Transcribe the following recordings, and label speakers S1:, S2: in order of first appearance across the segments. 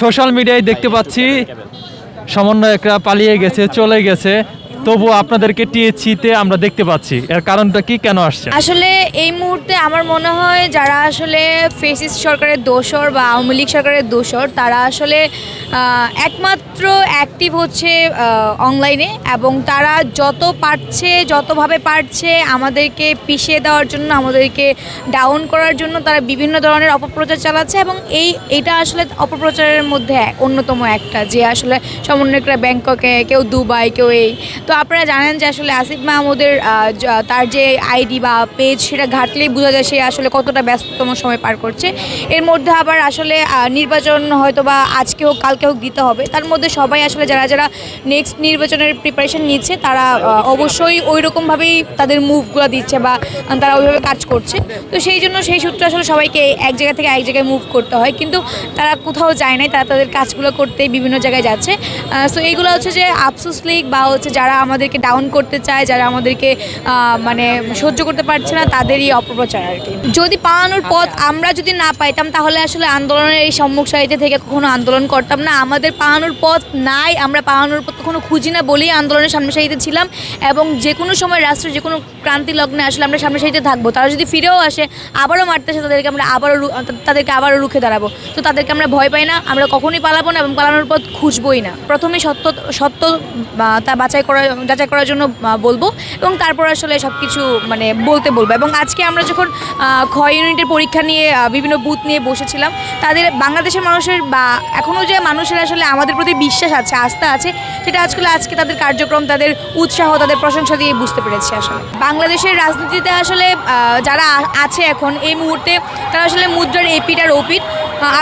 S1: Social মিডিয়ায় দেখতে পাচ্ছি সমন্বয়করা পালিয়ে গেছে চলে গেছে। তবু আপনাদেরকে টিএসসিতে আমরা দেখতে পাচ্ছি। এর কারণটা কি, কেন আসছে?
S2: আসলে এই মুহূর্তে আমার মনে হয় যারা আসলে ফেসিস সরকারের দোষর বা আওয়ামী লীগ সরকারের দোষর, তারা আসলে একমাত্র অ্যাক্টিভ হচ্ছে অনলাইনে এবং তারা যত পারছে, যতভাবে পারছে আমাদেরকে পিষিয়ে দেওয়ার জন্য, আমাদেরকে ডাউন করার জন্য তারা বিভিন্ন ধরনের অপপ্রচার চালাচ্ছে এবং এই, এটা আসলে অপপ্রচারের মধ্যে অন্যতম একটা যে আসলে সমন্বয়করা ব্যাংককে, কেউ দুবাই, কেউ এই। তো আপনারা জানেন যে আসলে আসিফ মাহমুদের তার যে আইডি বা পেজ সেটা ঘাটলেই বোঝা যায় সে আসলে কতটা ব্যস্ততম সময় পার করছে। এর মধ্যে আবার আসলে নির্বাচন হয়তো বা আজকে হোক, কালকে হোক দিতে হবে। তার মধ্যে সবাই আসলে যারা যারা নেক্সট নির্বাচনের প্রিপারেশন নিচ্ছে, তারা অবশ্যই ওই রকমভাবেই তাদের মুভগুলো দিচ্ছে বা তারা ওইভাবে কাজ করছে। তো সেই জন্য সেই সূত্রে আসলে সবাইকে এক জায়গা থেকে এক জায়গায় মুভ করতে হয়। কিন্তু তারা কোথাও যায় নাই, তারা তাদের কাজগুলো করতে বিভিন্ন জায়গায় যাচ্ছে। সো এইগুলো হচ্ছে যে, আফসোস লীগ বা হচ্ছে যারা আমাদেরকে ডাউন করতে চায় যারা আমাদেরকে মানে সহ্য করতে পারছে না তাদেরই অপপ্রচার আর কি। যদি পালানোর পথ আমরা যদি না পাইতাম তাহলে আসলে আন্দোলনের এই সম্মুখ সারিতে থেকে কখনো আন্দোলন করতাম না। আমাদের পালানোর পথ নাই আমরা পালানোর পথ কখনো খুঁজি না বলেই আন্দোলনের সামনে সারিতে ছিলাম এবং যে কোনো সময় রাষ্ট্রের যে কোনো ক্রান্তি লগ্নে আসলে আমরা সামনে সারিতে থাকব। তারা যদি ফিরেও আসে আবারও মারতে আসে তাদেরকে আমরা আবারও তাদেরকে আবারও রুখে দাঁড়াবো। তো তাদেরকে আমরা ভয় পাই না আমরা কখনোই পালাবো না এবং পালানোর পথ খুঁজবোই না। প্রথমে সত্য সত্য তা বাছাই করা যাচাই করার জন্য বলব। এবং তারপর আসলে সব কিছু মানে বলতে বলব। এবং আজকে আমরা যখন ক্ষয় ইউনিটের পরীক্ষা নিয়ে বিভিন্ন বুথ নিয়ে বসেছিলাম, তাদের বাংলাদেশের মানুষের বা এখনও যে মানুষের আসলে আমাদের প্রতি বিশ্বাস আছে, আস্থা আছে, সেটা আজকে আজকে তাদের কার্যক্রম, তাদের উৎসাহ, তাদের প্রশংসা দিয়ে বুঝতে পেরেছি আসলে। বাংলাদেশের রাজনীতিতে আসলে যারা আছে এখন, এই মুহূর্তে তারা আসলে মুদ্রার এপিট আর ওপিট।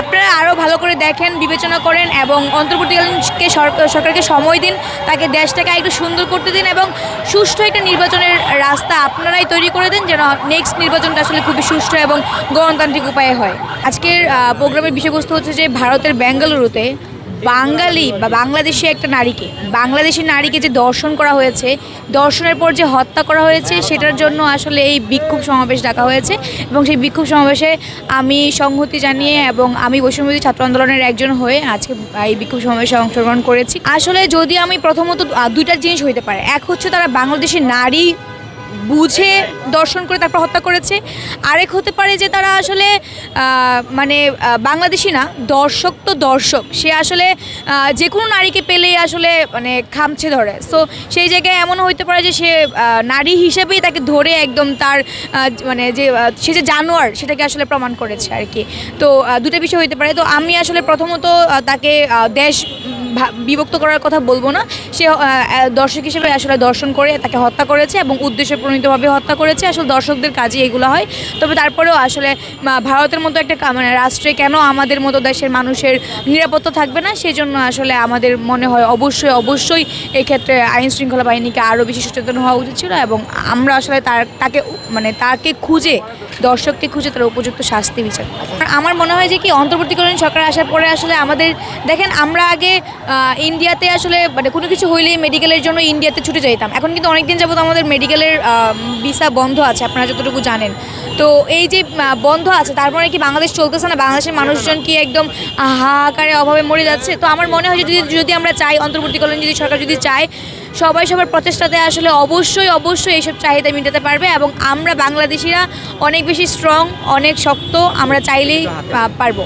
S2: আপনারা আরও ভালো করে দেখেন, বিবেচনা করেন এবং অন্তর্বর্তীকালীনকে সরকারকে সময় দিন, তাকে দেশটাকে একটু সুন্দর করতে দিন এবং সুষ্ঠু একটা নির্বাচনের রাস্তা আপনারাই তৈরি করে দিন যেন নেক্সট নির্বাচনটা আসলে খুবই সুষ্ঠু এবং গণতান্ত্রিক উপায়ে হয়। আজকের প্রোগ্রামের বিষয়বস্তু হচ্ছে যে ভারতের বেঙ্গালুরুতে বাঙালি বা বাংলাদেশি একটা নারীকে, বাংলাদেশি নারীকে যে দর্শন করা হয়েছে, দর্শনের পর যে হত্যা করা হয়েছে, সেটার জন্য আসলে এই বিক্ষোভ সমাবেশ ডাকা হয়েছে এবং সেই বিক্ষোভ সমাবেশে আমি সংহতি জানিয়ে এবং আমি বৈষম্যবিধি ছাত্র আন্দোলনের একজন হয়ে আজকে এই বিক্ষোভ সমাবেশে অংশগ্রহণ করেছি। আসলে যদি আমি প্রথমত দুইটা জিনিস হইতে পারে, এক হচ্ছে তারা বাংলাদেশের নারী বুঝে, দর্শন করে তারপর হত্যা করেছে। আরেক হতে পারে যে তারা আসলে মানে বাংলাদেশি না, দর্শক তো দর্শক। সে আসলে যে কোনো নারীকে পেলেই আসলে মানে খামছে ধরে। সো সেই জায়গায় এমনও হইতে পারে যে সে নারী হিসেবেই তাকে ধরে একদম তার মানে যে সে যে জানোয়ার, সেটাকে আসলে প্রমাণ করেছে আর কি তো দুটো বিষয় হইতে পারে। তো আমি আসলে প্রথমত তাকে দেশ বিভক্ত করার কথা বলব না। সে দর্শক হিসেবে আসলে দর্শন করে তাকে হত্যা করেছে এবং উদ্দেশ্য প্রণীতভাবে হত্যা করেছে। আসলে দর্শকদের কাজে এগুলো হয়। তবে তারপরেও আসলে ভারতের মতো একটা মানে রাষ্ট্রে কেন আমাদের মতো দেশের মানুষের নিরাপত্তা থাকবে না? সেই জন্য আসলে আমাদের মনে হয় অবশ্যই অবশ্যই এই ক্ষেত্রে আইন শৃঙ্খলা বাহিনীকে আরও বেশি সচেতন হওয়া উচিত ছিল এবং আমরা আসলে তার, তাকে মানে তাকে খুঁজে, দর্শককে খুঁজে তার উপযুক্ত শাস্তি বিচার আমার মনে হয় যে কি, অন্তর্বর্তীকালীন সরকার আসার পরে আসলে আমাদের, দেখেন আমরা আগে ইন্ডিয়াতে আসলে মানে কোনো কিছু হইলেই মেডিকেলের জন্য ইন্ডিয়াতে ছুটে যেতাম এখন কিন্তু অনেকদিন যাবত আমাদের মেডিকেলের ভিসা বন্ধ আছে, আপনারা যতটুকু জানেন। তো এই যে বন্ধ আছে, তারপরে কি বাংলাদেশ চলতেছে না? বাংলাদেশের মানুষজন কি একদম হাহাকারে অভাবে মরে যাচ্ছে? তো আমার মনে হয় যদি যদি আমরা চাই অন্তর্বর্তীকালীন যদি সরকার যদি চায়, সবাই সবার প্রচেষ্টাতে আসলে অবশ্যই অবশ্যই এইসব চাহিদা মেটাতে পারবে এবং আমরা বাংলাদেশিরা অনেক বেশি স্ট্রং অনেক শক্ত, আমরা চাইলেই পারব।